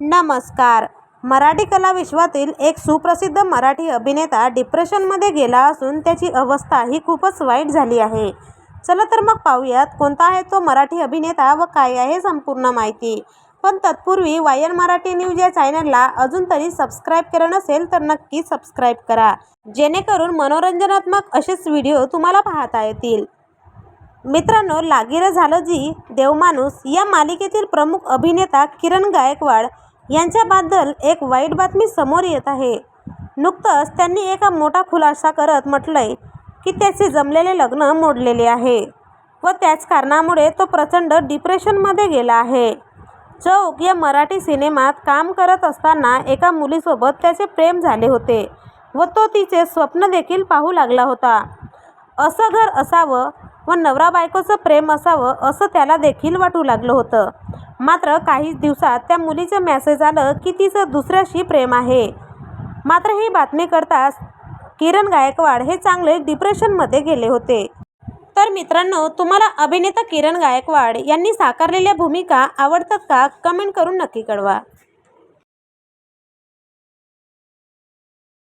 नमस्कार. मराठी कला विश्वातील एक सुप्रसिद्ध मराठी अभिनेता डिप्रेशनमध्ये गेला असून त्याची अवस्था ही खूपच वाईट झाली आहे. चला तर मग पाहूयात कोणता आहे तो मराठी अभिनेता व काय आहे संपूर्ण माहिती. पण तत्पूर्वी वायन मराठी न्यूज या चॅनलला अजून तरी सबस्क्राईब केलं नसेल तर नक्की सबस्क्राईब करा. जेणेकरून मनोरंजनात्मक असेच व्हिडिओ तुम्हाला पाहता येतील. मित्रांनो लागीर झालं जी देवमाणूस या मालिकेतील प्रमुख अभिनेता किरण गायकवाड यांच्याबद्दल एक वाईट बातमी समोर येत आहे. नुकतंच त्यांनी एका मोठा खुलासा करत म्हटलंय की त्याचे जमलेले लग्न मोडलेले आहे व त्याच कारणामुळे तो प्रचंड डिप्रेशनमध्ये गेला आहे. चौक या मराठी सिनेमात काम करत असताना एका मुलीसोबत त्याचे प्रेम झाले होते व तो तिचे स्वप्न देखील पाहू लागला होता. असं घर असावं व नवरा बायकोचं प्रेम असावं असं त्याला देखील वाटू लागलं होतं. मात्र काही दिवसात त्या मुलीचं मॅसेज आलं की तिचं दुसऱ्याशी प्रेम आहे. मात्र ही बातमी कळताच किरण गायकवाड हे चांगले डिप्रेशनमध्ये गेले होते. तर मित्रांनो तुम्हाला अभिनेता किरण गायकवाड यांनी साकारलेल्या भूमिका आवडतात का? कमेंट करून नक्की कळवा.